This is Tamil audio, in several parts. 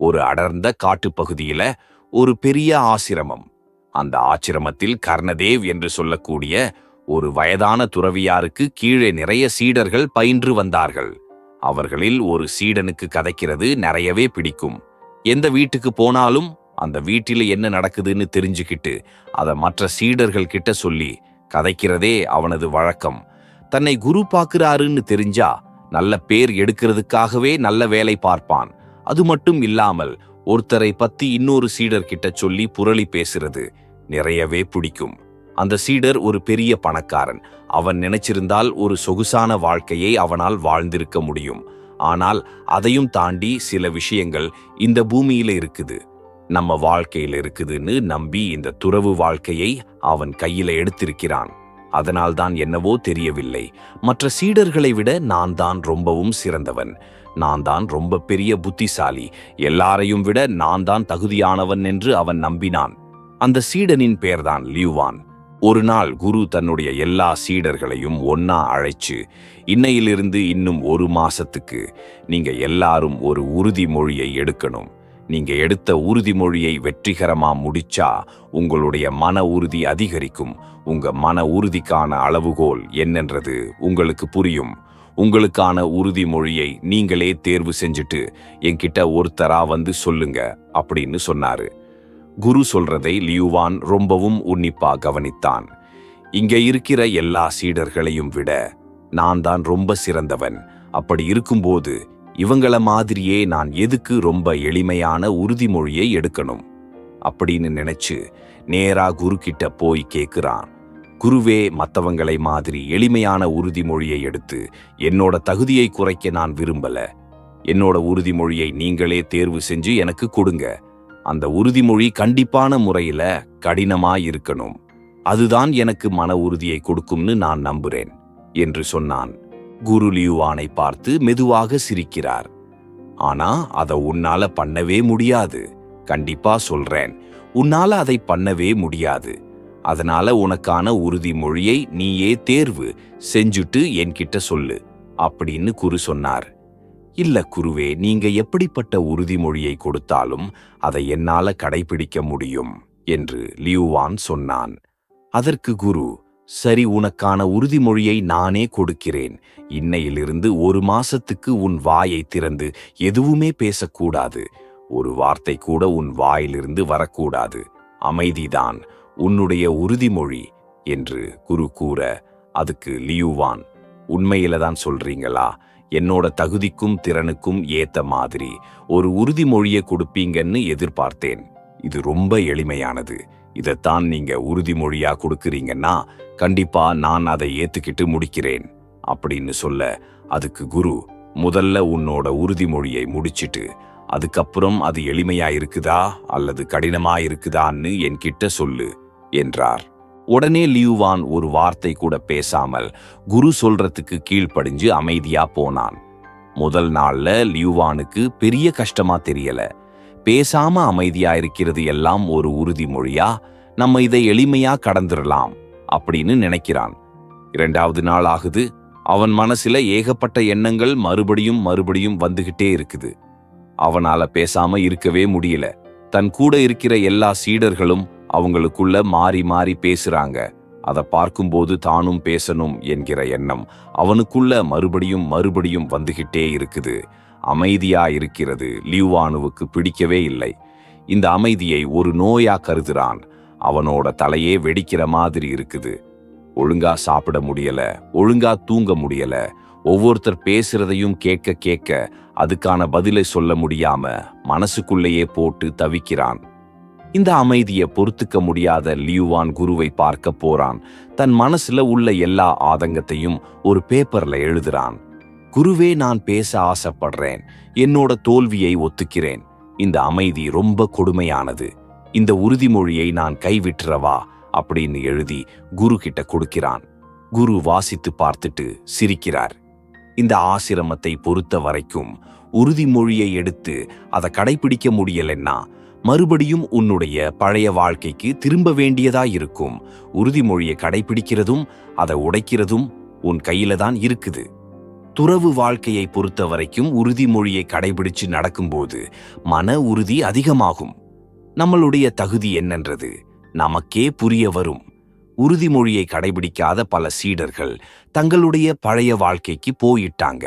ஒரு அடர்ந்த காட்டுப்பகுதியில ஒரு பெரிய ஆசிரமம். அந்த ஆசிரமத்தில் கர்ணதேவ் என்று சொல்லக்கூடிய ஒரு வயதான துறவியாருக்கு கீழே நிறைய சீடர்கள் பயின்று வந்தார்கள். அவர்களில் ஒரு சீடனுக்கு கதைக்கிறது நிறையவே பிடிக்கும். எந்த வீட்டுக்கு போனாலும் அந்த வீட்டில் என்ன நடக்குதுன்னு தெரிஞ்சுக்கிட்டு அதை மற்ற சீடர்கள் கிட்ட சொல்லி கதைக்கிறதே அவனது வழக்கம். தன்னை குரு பார்க்கிறாருன்னு தெரிஞ்சா நல்ல பேர் எடுக்கிறதுக்காகவே நல்ல வேலை பார்ப்பான். அது மட்டும் இல்லாமல் ஒருத்தரை பத்தி இன்னொரு சீடர் கிட்ட சொல்லி புரளி பேசுறது நிறையவே பிடிக்கும். அந்த சீடர் ஒரு பெரிய பணக்காரன். அவன் நினைச்சிருந்தால் ஒரு சொகுசான வாழ்க்கையை அவனால் வாழ்ந்திருக்க முடியும். ஆனால் அதையும் தாண்டி சில விஷயங்கள் இந்த பூமியில இருக்குது. நம்ம வாழ்க்கையில இருக்குதுன்னு நம்பி இந்த துறவு வாழ்க்கையை அவன் கையில எடுத்திருக்கிறான். அதனால்தான் என்னவோ தெரியவில்லை. மற்ற சீடர்களை விட நான் தான் ரொம்பவும் சிறந்தவன். நான் தான் ரொம்ப பெரிய புத்திசாலி. எல்லாரையும் விட நான் தான் தகுதியானவன் என்று அவன் நம்பினான். அந்த சீடனின் பெயர்தான் லியூவான். ஒரு நாள் குரு தன்னுடைய எல்லா சீடர்களையும் ஒன்னா அழைச்சு இன்னையிலிருந்து இன்னும் ஒரு மாசத்துக்கு நீங்க எல்லாரும் ஒரு உறுதிமொழியை எடுக்கணும். நீங்க எடுத்த உறுதிமொழியை வெற்றிகரமா முடிச்சா உங்களுடைய மன உறுதி அதிகரிக்கும். உங்க மன உறுதிக்கான அளவுகோல் என்னன்றது உங்களுக்கு புரியும். உங்களுக்கான உறுதிமொழியை நீங்களே தேர்வு செஞ்சுட்டு என்கிட்ட ஒருத்தரா வந்து சொல்லுங்க அப்படின்னு சொன்னாரு. குரு சொல்றதை லியுவான் ரொம்பவும் உன்னிப்பா கவனித்தான். இங்க இருக்கிற எல்லா சீடர்களையும் விட நான் தான் ரொம்ப சிறந்தவன். அப்படி இருக்கும்போது இவங்கள மாதிரியே நான் எதுக்கு ரொம்ப எளிமையான உறுதிமொழியை எடுக்கணும்? அப்படின்னு நினைச்சு நேரா குரு கிட்ட போய் கேக்குறான். குருவே மத்தவங்களை மாதிரி எளிமையான உறுதிமொழியை எடுத்து என்னோட தகுதியை குறைக்க நான் விரும்பல. என்னோட உறுதிமொழியை நீங்களே தேர்வு செஞ்சு எனக்கு கொடுங்க. அந்த உறுதிமொழி கண்டிப்பான முறையில கடினமா இருக்கணும். அதுதான் எனக்கு மன உறுதியை கொடுக்கும்னு நான் நம்புறேன் என்று சொன்னான். குரு லியுவானை பார்த்து மெதுவாக சிரிக்கிறார். ஆனா அதை உன்னால பண்ணவே முடியாது. கண்டிப்பா சொல்றேன். உன்னால அதை பண்ணவே முடியாது. அதனால உனக்கான உறுதிமொழியை நீயே தேர்வு செஞ்சுட்டு என்கிட்ட சொல்லு அப்படின்னு குரு சொன்னார். இல்ல குருவே நீங்க எப்படிப்பட்ட உறுதிமொழியை கொடுத்தாலும் அதை என்னால கடைபிடிக்க முடியும் என்று லியூவான் சொன்னான். அதற்கு குரு சரி உனக்கான உறுதிமொழியை நானே கொடுக்கிறேன். இன்னையிலிருந்து ஒரு மாசத்துக்கு உன் வாயை திறந்து எதுவுமே பேசக்கூடாது. ஒரு வார்த்தை கூட உன் வாயிலிருந்து வரக்கூடாது. அமைதிதான். உன்னுடைய உறுதிமொழி என்று குரு கூற அதுக்கு லியூவான் உண்மையில தான் சொல்றீங்களா? என்னோட தகுதிக்கும் திறனுக்கும் ஏத்த மாதிரி ஒரு உறுதிமொழியை கொடுப்பீங்கன்னு எதிர்பார்த்தேன். இது ரொம்ப எளிமையானது. இதைத்தான் நீங்க உறுதிமொழியா கொடுக்கறீங்கன்னா கண்டிப்பா நான் அதை ஏத்துக்கிட்டு முடிக்கிறேன் அப்படின்னு சொல்ல அதுக்கு குரு முதல்ல உன்னோட உறுதிமொழியை முடிச்சிட்டு அதுக்கப்புறம் அது எளிமையா இருக்குதா அல்லது கடினமா இருக்குதான்னு என்கிட்ட சொல்லு. என்றார். உடனே லியூவான் ஒரு வார்த்தை கூட பேசாமல் குரு சொல்றதுக்கு கீழ்ப்படிஞ்சு அமைதியா போனான். முதல் நாள்ல லியூவானுக்கு பெரிய கஷ்டமா தெரியல. பேசாம அமைதியா இருக்கிறது எல்லாம் ஒரு உறுதிமொழியா நம்ம இதை எளிமையா கடந்துடலாம் அப்படின்னு நினைக்கிறான். இரண்டாவது நாள் ஆகுது. அவன் மனசுல ஏகப்பட்ட எண்ணங்கள் மறுபடியும் மறுபடியும் வந்துகிட்டே இருக்குது. அவனால பேசாம இருக்கவே முடியல. தன் கூட இருக்கிற எல்லா சீடர்களும் அவங்களுக்குள்ள மாறி மாறி பேசுறாங்க. அதை பார்க்கும்போது தானும் பேசணும் என்கிற எண்ணம் அவனுக்குள்ள மறுபடியும் மறுபடியும் வந்துகிட்டே இருக்குது. அமைதியா இருக்கிறது லியூவானுவுக்கு பிடிக்கவே இல்லை. இந்த அமைதியை ஒரு நோயா கருதுறான். அவனோட தலையே வெடிக்கிற மாதிரி இருக்குது. ஒழுங்கா சாப்பிட முடியல ஒழுங்கா தூங்க முடியல ஒவ்வொருத்தர் பேசுறதையும் கேட்க கேட்க அதுக்கான பதிலை சொல்ல முடியாம மனசுக்குள்ளேயே போட்டு தவிக்கிறான். இந்த அமைதியை பொறுத்துக்க முடியாத லியூவான் குருவை பார்க்க போறான். தன் மனசுல உள்ள எல்லா ஆதங்கத்தையும் ஒரு பேப்பர்ல எழுதுறான். குருவே நான் பேச ஆசைப்படுறேன். என்னோட தோல்வியை ஒத்துக்கிறேன். இந்த அமைதி ரொம்ப கொடுமையானது. இந்த உறுதிமொழியை நான் கைவிட்டுறவா? அப்படின்னு எழுதி குரு கிட்ட கொடுக்கிறான். குரு வாசித்து பார்த்துட்டு சிரிக்கிறார். இந்த ஆசிரமத்தை பொறுத்த வரைக்கும் உறுதிமொழியை எடுத்து அதை கடைபிடிக்க முடியலன்னா மறுபடியும் உன்னுடைய பழைய வாழ்க்கைக்கு திரும்ப வேண்டியதா இருக்கும் உறுதிமொழியை கடைபிடிக்கிறதும் அதை உடைக்கிறதும் உன் கையில தான் இருக்குது. துறவு வாழ்க்கையை பொறுத்த வரைக்கும் உறுதிமொழியை கடைபிடிச்சு நடக்கும்போது மன உறுதி அதிகமாகும். நம்மளுடைய தகுதி என்னன்றது? நமக்கே புரிய வரும். உறுதிமொழியை கடைபிடிக்காத பல சீடர்கள் தங்களுடைய பழைய வாழ்க்கைக்கு போயிட்டாங்க.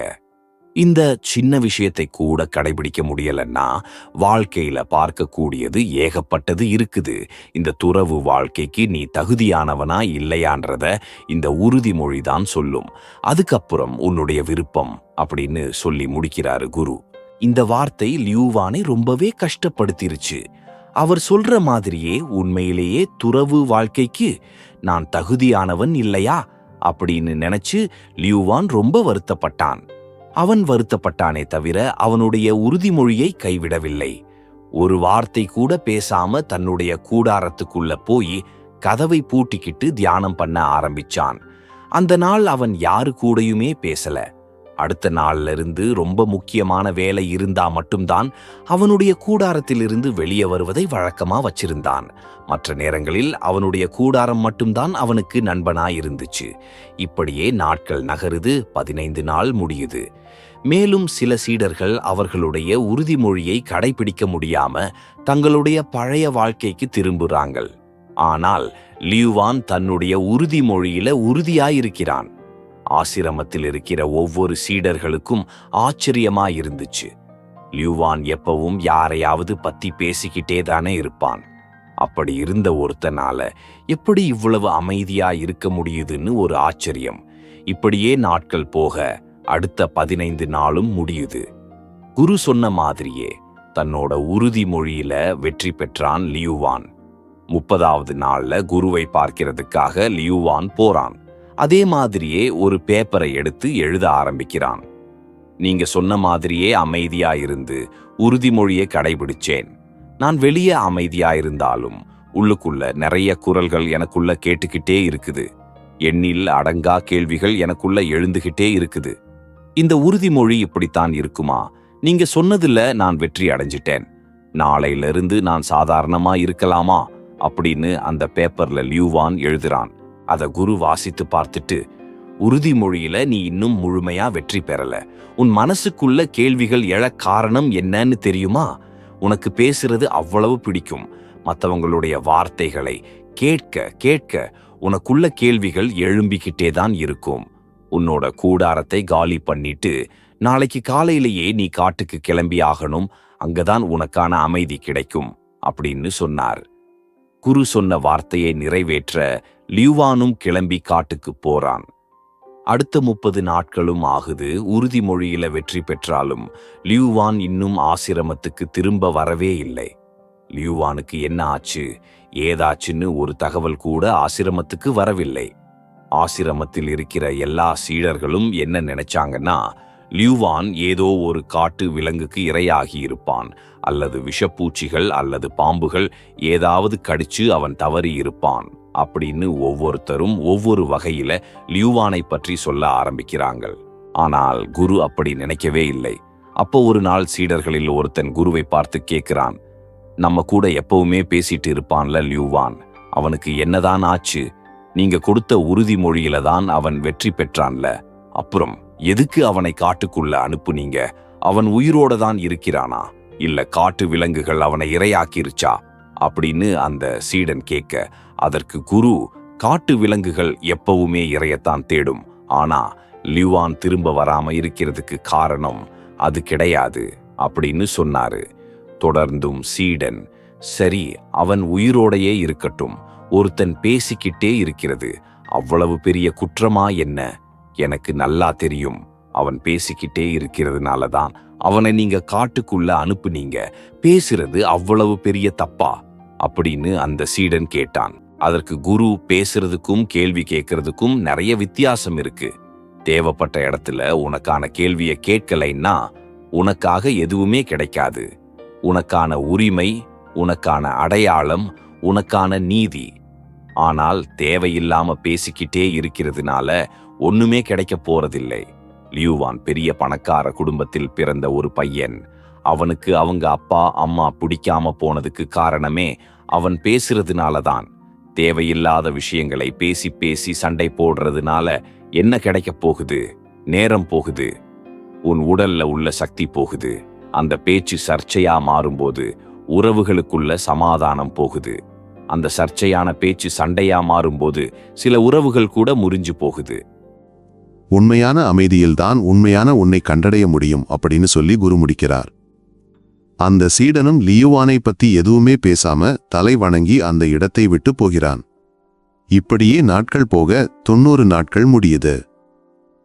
இந்த சின்ன விஷயத்தை கூட கடைபிடிக்க முடியலன்னா வாழ்க்கையில பார்க்கக்கூடியது ஏகப்பட்டது இருக்குது. இந்த துறவு வாழ்க்கைக்கு நீ தகுதியானவனா இல்லையான்றத இந்த உறுதிமொழி தான் சொல்லும். அதுக்கப்புறம் உன்னுடைய விருப்பம் அப்படின்னு சொல்லி முடிக்கிறாரு குரு. இந்த வார்த்தை லியூவானை ரொம்பவே கஷ்டப்படுத்திருச்சு. அவர் சொல்ற மாதிரியே உண்மையிலேயே துறவு வாழ்க்கைக்கு நான் தகுதியானவன் இல்லையா அப்படின்னு நினைச்சு லியூவான் ரொம்ப வருத்தப்பட்டான். அவன் வருத்தப்பட்டானே தவிர அவனுடைய உறுதிமொழியை கைவிடவில்லை. ஒரு வார்த்தை கூட பேசாம தன்னுடைய கூடாரத்துக்குள்ள போய் கதவை பூட்டிக்கிட்டு தியானம் பண்ண ஆரம்பிச்சான். அந்த நாள் அவன் யாரு கூடயுமே பேசல. அடுத்த நாள்ல இருந்து ரொம்ப முக்கியமான வேலை இருந்தா மட்டும்தான் அவனுடைய கூடாரத்திலிருந்து வெளியே வருவதை வழக்கமா வச்சிருந்தான். மற்ற நேரங்களில் அவனுடைய கூடாரம் மட்டும்தான் அவனுக்கு நண்பனா இருந்துச்சு இப்படியே நாட்கள் நகருது பதினைந்து நாள் முடியுது. மேலும் சில சீடர்கள் அவர்களுடைய உறுதிமொழியை கடைபிடிக்க முடியாம தங்களுடைய பழைய வாழ்க்கைக்கு திரும்புறாங்கள். ஆனால் லியூவான் தன்னுடைய உறுதிமொழியில உறுதியாயிருக்கிறான். ஆசிரமத்தில் இருக்கிற ஒவ்வொரு சீடர்களுக்கும் ஆச்சரியமாயிருந்துச்சு. லியூவான் எப்பவும் யாரையாவது பத்தி பேசிக்கிட்டே தானே இருப்பான். அப்படி இருந்த ஒருத்தனால எப்படி இவ்வளவு அமைதியா இருக்க முடியுதுன்னு ஒரு ஆச்சரியம். இப்படியே நாட்கள் போக அடுத்த பதினைந்து நாளும் முடியுது. குரு சொன்ன மாதிரியே தன்னோட உறுதிமொழியில வெற்றி பெற்றான் லியூவான். முப்பதாவது நாள்ல குருவை பார்க்கிறதுக்காக லியூவான் போறான். அதே மாதிரியே ஒரு பேப்பரை எடுத்து எழுத ஆரம்பிக்கிறான். நீங்க சொன்ன மாதிரியே அமைதியா இருந்து உறுதிமொழியை கடைபிடிச்சேன். நான் வெளியே அமைதியா இருந்தாலும் உள்ளுக்குள்ள நிறைய குரல்கள் எனக்குள்ள கேட்டுக்கிட்டே இருக்குது. எண்ணில் அடங்கா கேள்விகள் எனக்குள்ள எழுந்துகிட்டே இருக்குது. இந்த உறுதிமொழி இப்படித்தான் இருக்குமா? நீங்க சொன்னதுல நான் வெற்றி அடைஞ்சிட்டேன். நாளையில இருந்து நான் சாதாரணமா இருக்கலாமா? அப்படின்னு அந்த பேப்பர்ல லியூவான் எழுதுறான். அதை குரு வாசித்து பார்த்துட்டு உறுதிமொழியில நீ இன்னும் முழுமையா வெற்றி பெறல. உன் மனசுக்குள்ள கேள்விகள் எழ காரணம் என்னன்னு தெரியுமா? உனக்கு பேசுறது அவ்வளவு பிடிக்கும். மற்றவங்களுடைய வார்த்தைகளை கேட்க கேட்க உனக்குள்ள கேள்விகள் எழும்பிக்கிட்டே தான் இருக்கும். உன்னோட கூடாரத்தை காலி பண்ணிட்டு நாளைக்கு காலையிலேயே நீ காட்டுக்கு கிளம்பி ஆகணும். அங்கதான் உனக்கான அமைதி கிடைக்கும் அப்படின்னு சொன்னார். குரு சொன்ன வார்த்தையை நிறைவேற்ற லியூவானும் கிளம்பி காட்டுக்கு போறான். அடுத்த முப்பது நாட்களும் ஆகுது உறுதிமொழியில வெற்றி பெற்றாலும் லியூவான் இன்னும் ஆசிரமத்துக்கு திரும்ப வரவே இல்லை. லியூவானுக்கு என்ன ஆச்சு? ஏதாச்சுன்னு ஒரு தகவல் கூட ஆசிரமத்துக்கு வரவில்லை. ஆசிரமத்தில் இருக்கிற எல்லா சீடர்களும் என்ன நினைச்சாங்கன்னா லியூவான் ஏதோ ஒரு காட்டு விலங்குக்கு இரையாகி இருப்பான் அல்லது விஷப்பூச்சிகள் அல்லது பாம்புகள் ஏதாவது கடிச்சு அவன் தவறி இருப்பான். அப்படின்னு ஒவ்வொருத்தரும் ஒவ்வொரு வகையில லியூவானை பற்றி சொல்ல ஆரம்பிக்கிறாங்கள். ஆனால் குரு அப்படி நினைக்கவே இல்லை. அப்போ ஒரு நாள் சீடர்களில் ஒருத்தன் குருவை பார்த்து கேட்கிறான் நம்ம கூட எப்பவுமே பேசிட்டு இருப்பான்ல லியூவான் அவனுக்கு என்னதான் ஆச்சு? நீங்க கொடுத்த உறுதிமொழியில தான் அவன் வெற்றி பெற்றான்ல. அப்புறம் எதுக்கு அவனை காட்டுக்குள்ள அனுப்புனீங்க? அவன் உயிரோட தான் இருக்கிறானா? இல்ல காட்டு விலங்குகள் அவனை இரையாக்கிருச்சா? அப்படின்னு அந்த சீடன் கேட்க அதற்கு குரு காட்டு விலங்குகள் எப்பவுமே இறையத்தான் தேடும். ஆனா லியூவான் திரும்ப வராம இருக்கிறதுக்கு காரணம் அது கிடையாது அப்படின்னு சொன்னாரு. தொடர்ந்தும் சீடன் சரி அவன் உயிரோடையே இருக்கட்டும். ஒருத்தன் பேசிக்கிட்டே இருக்கிறது. அவ்வளவு பெரிய குற்றமா என்ன? எனக்கு நல்லா தெரியும். அவன் பேசிக்கிட்டே இருக்கிறதுனால தான் அவனை நீங்க காட்டுக்குள்ள அனுப்புனீங்க. பேசுறது அவ்வளவு பெரிய தப்பா? அப்படின்னு அந்த சீடன் கேட்டான். அதற்கு குரு பேசுறதுக்கும் கேள்வி கேட்கறதுக்கும் நிறைய வித்தியாசம் இருக்கு. தேவைப்பட்ட இடத்துல உனக்கான கேள்வியை கேட்கலைன்னா உனக்காக எதுவுமே கிடைக்காது. உனக்கான உரிமை உனக்கான அடையாளம் உனக்கான நீதி. ஆனால் தேவையில்லாம பேசிக்கிட்டே இருக்கிறதுனால ஒண்ணுமே கிடைக்க போறதில்லை. லியூவான் பெரிய பணக்கார குடும்பத்தில் பிறந்த ஒரு பையன். அவனுக்கு அவங்க அப்பா அம்மா பிடிக்காம போனதுக்கு காரணமே அவன் பேசுறதுனால தான் தேவையில்லாத விஷயங்களை பேசி பேசி சண்டை போடுறதுனால என்ன கிடைக்க போகுது? நேரம் போகுது. உன் உடல்ல உள்ள சக்தி போகுது. அந்த பேச்சு சர்ச்சையா மாறும்போது உறவுகளுக்குள்ள சமாதானம் போகுது. அந்த சர்ச்சையான பேச்சு சண்டையா மாறும்போது சில உறவுகள் கூட முறிஞ்சு போகுது. உண்மையான அமைதியில்தான் உண்மையான உன்னை கண்டடைய முடியும் அப்படின்னு சொல்லி குரு முடிக்கிறார். அந்த சீடனும் லியுவானை பத்தி எதுவுமே பேசாம தலை வணங்கி அந்த இடத்தை விட்டு போகிறான். இப்படியே நாட்கள் போக தொண்ணூறு நாட்கள் முடியுது.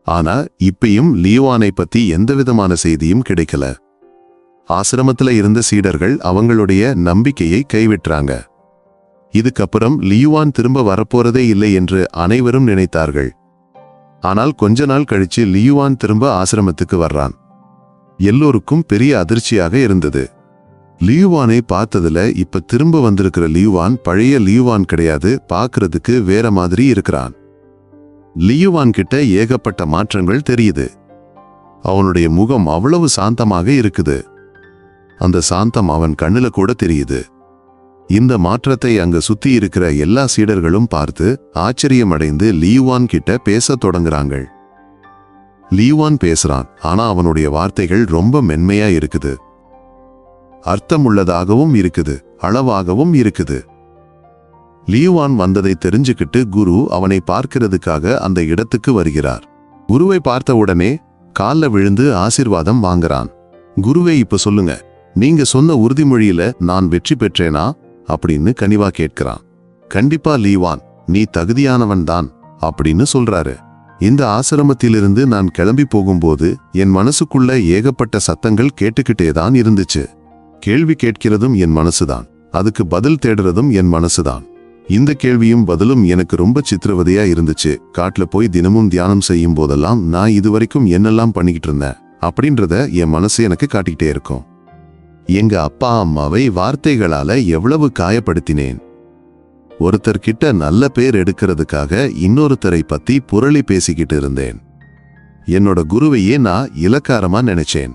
ஆனா இப்பயும் லியுவானை பத்தி எந்தவிதமான செய்தியும் கிடைக்கல. ஆசிரமத்துல இருந்த சீடர்கள் அவங்களுடைய நம்பிக்கையை கைவிட்றாங்க இதுக்கப்புறம் லியுவான் திரும்ப வரப்போறதே இல்லை என்று அனைவரும் நினைத்தார்கள். ஆனால் கொஞ்ச நாள் கழிச்சு லியுவான் திரும்ப ஆசிரமத்துக்கு வர்றான். எல்லோருக்கும் பெரிய அதிர்ச்சியாக இருந்தது. லியுவானை பார்த்ததுல இப்ப திரும்ப வந்திருக்கிற லியுவான் பழைய லியுவான் கிடையாது பார்க்கறதுக்கு வேற மாதிரி இருக்கிறான். லியூவான் கிட்ட ஏகப்பட்ட மாற்றங்கள் தெரியுது. அவனுடைய முகம் அவ்வளவு சாந்தமாக இருக்குது. அந்த சாந்தம் அவன் கண்ணுல கூட தெரியுது. இந்த மாற்றத்தை அங்க சுத்தி இருக்கிற எல்லா சீடர்களும் பார்த்து ஆச்சரியமடைந்து லியுவான் கிட்ட பேசத் தொடங்குறாங்கள் லீவான் பேசுறான். ஆனா அவனுடைய வார்த்தைகள் ரொம்ப மென்மையா இருக்குது. அர்த்தமுள்ளதாகவும் இருக்குது. அளவாகவும் இருக்குது. லீவான் வந்ததை தெரிஞ்சுக்கிட்டு குரு அவனை பார்க்கிறதுக்காக அந்த இடத்துக்கு வருகிறார். குருவை பார்த்த உடனே கால்ல விழுந்து ஆசிர்வாதம் வாங்குறான். குருவே இப்ப சொல்லுங்க. நீங்க சொன்ன உறுதிமொழியில நான் வெற்றி பெற்றேனா? அப்படின்னு கனிவா கேட்கிறான். கண்டிப்பா லீவான் நீ தகுதியானவன் தான் அப்படின்னு சொல்றாரு. இந்த ஆசிரமத்திலிருந்து நான் கிளம்பி போகும்போது என் மனசுக்குள்ள ஏகப்பட்ட சத்தங்கள் கேட்டுக்கிட்டே தான் இருந்துச்சு. கேள்வி கேட்கிறதும் என் மனசுதான். அதுக்கு பதில் தேடுறதும் என் மனசுதான். இந்த கேள்வியும் பதிலும் எனக்கு ரொம்ப சித்திரவதையா இருந்துச்சு. காட்டுல போய் தினமும் தியானம் செய்யும் போதெல்லாம் நான் இதுவரைக்கும் என்னெல்லாம் பண்ணிக்கிட்டு இருந்தேன் அப்படின்றத என் மனசு எனக்கு காட்டிக்கிட்டே இருக்கும். எங்க அப்பா அம்மாவை வார்த்தைகளால எவ்வளவு காயப்படுத்தினேன். ஒருத்தர்கிட்ட நல்ல பேர் எடுக்கிறதுக்காக இன்னொருத்தரை பத்தி புரளி பேசிக்கிட்டு இருந்தேன். என்னோட குருவையே நான் இலக்காரமா நினைச்சேன்.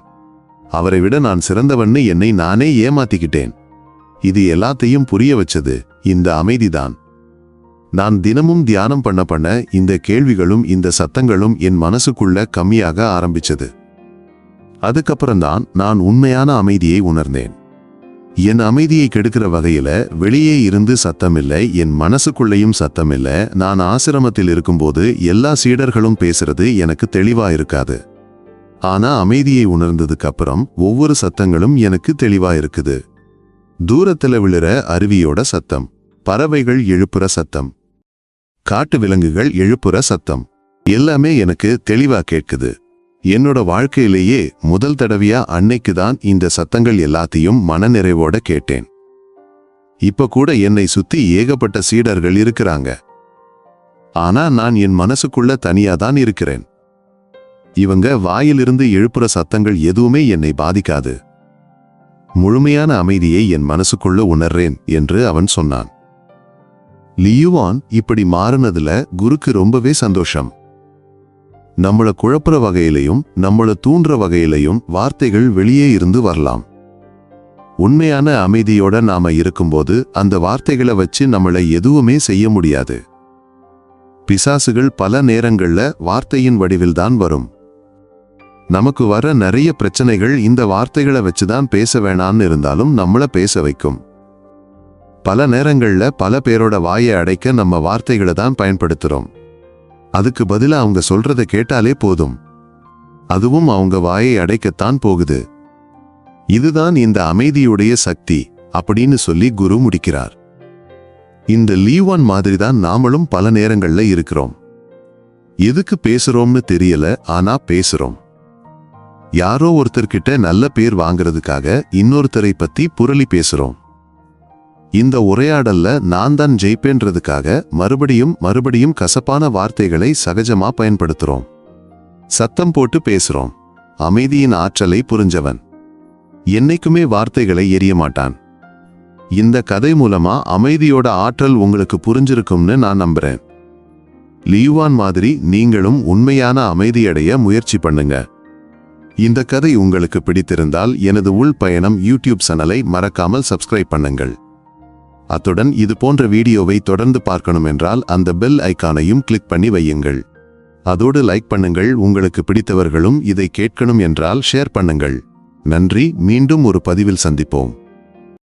அவரை விட நான் சிறந்தவன்னு என்னை நானே ஏமாத்திக்கிட்டேன். இது எல்லாத்தையும் புரிய வச்சது இந்த அமைதிதான். நான் தினமும் தியானம் பண்ண பண்ண இந்த கேள்விகளும் இந்த சத்தங்களும் என் மனசுக்குள்ள கம்மியாக ஆரம்பிச்சது. அதுக்கப்புறம்தான் நான் உண்மையான அமைதியை உணர்ந்தேன். என் அமைதியை கெடுக்கிற வகையில வெளியே இருந்து சத்தமில்லை என் மனசுக்குள்ளேயும் சத்தமில்லை. நான் ஆசிரமத்தில் இருக்கும்போது எல்லா சீடர்களும் பேசுறது எனக்கு தெளிவா இருக்காது. ஆனா அமைதியை உணர்ந்ததுக்கு அப்புறம் ஒவ்வொரு சத்தங்களும் எனக்கு தெளிவா இருக்குது. தூரத்துல விழுற அருவியோட சத்தம் பறவைகள் எழுப்புற சத்தம் காட்டு விலங்குகள் எழுப்புற சத்தம் எல்லாமே எனக்கு தெளிவா கேட்குது. என்னோட வாழ்க்கையிலேயே முதல் தடவையா அன்னைக்கு தான் இந்த சத்தங்கள் எல்லாத்தையும் மனநிறைவோட கேட்டேன். இப்ப கூட என்னை சுத்தி ஏகப்பட்ட சீடர்கள் இருக்கிறாங்க. ஆனா நான் என் மனசுக்குள்ள தனியா தான் இருக்கிறேன். இவங்க வாயிலிருந்து எழுப்புற சத்தங்கள் எதுவுமே என்னை பாதிக்காது. முழுமையான அமைதியை என் மனசுக்குள்ள உணர்றேன் என்று அவன் சொன்னான். லியுவான் இப்படி மாறினதுல குருக்கு ரொம்பவே சந்தோஷம். நம்மள குழப்புற வகையிலையும் நம்மள தூண்டுற வகையிலையும் வார்த்தைகள் வெளியே இருந்து வரலாம். உண்மையான அமைதியோட நாம இருக்கும்போது அந்த வார்த்தைகளை வச்சு நம்மளை எதுவுமே செய்ய முடியாது. பிசாசுகள் பல நேரங்கள்ல வார்த்தையின் வடிவில்தான் வரும். நமக்கு வர நிறைய பிரச்சனைகள் இந்த வார்த்தைகளை வச்சுதான் பேச வேணான்னு இருந்தாலும் நம்மள பேச வைக்கும். பல நேரங்கள்ல பல பேரோட வாயை அடைக்க நம்ம வார்த்தைகளை தான் பயன்படுத்துறோம். அதுக்கு பதிலா அவங்க சொல்றத கேட்டாலே போதும். அதுவும் அவங்க வாயை அடைக்கத்தான் போகுது. இதுதான் இந்த அமைதியுடைய சக்தி அப்படின்னு சொல்லி குரு முடிக்கிறார். இந்த லீவான் மாதிரி தான் நாமளும் பல நேரங்கள்ல இருக்கிறோம். எதுக்கு பேசுறோம்னு தெரியல ஆனா பேசுறோம். யாரோ ஒருத்தர்கிட்ட நல்ல பேர் வாங்குறதுக்காக இன்னொருத்தரை பத்தி புரளி பேசுறோம். இந்த உரையாடல்ல நான் தான் ஜெயிப்பேன்றதுக்காக மறுபடியும் மறுபடியும் கசப்பான வார்த்தைகளை சகஜமா பயன்படுத்துறோம். சத்தம் போட்டு பேசுறோம். அமைதியின் ஆற்றலை புரிஞ்சவன். என்னைக்குமே வார்த்தைகளை எரிய மாட்டான். இந்த கதை மூலமா அமைதியோட ஆற்றல் உங்களுக்கு புரிஞ்சிருக்கும்னு நான் நம்புறேன். லியுவான் மாதிரி நீங்களும் உண்மையான அமைதியடைய முயற்சி பண்ணுங்க. இந்த கதை உங்களுக்கு பிடித்திருந்தால் எனது உள் பயணம் யூடியூப் சேனலை மறக்காமல் சப்ஸ்கிரைப் பண்ணுங்கள். அத்துடன் இது போன்ற வீடியோவை தொடர்ந்து பார்க்கணும் என்றால் அந்த பெல் ஐக்கானையும் கிளிக் பண்ணி வையுங்கள். அதோடு லைக் பண்ணுங்கள். உங்களுக்கு பிடித்தவர்களும் இதை கேட்கணும் என்றால் ஷேர் பண்ணுங்கள். நன்றி. மீண்டும் ஒரு பதிவில் சந்திப்போம்.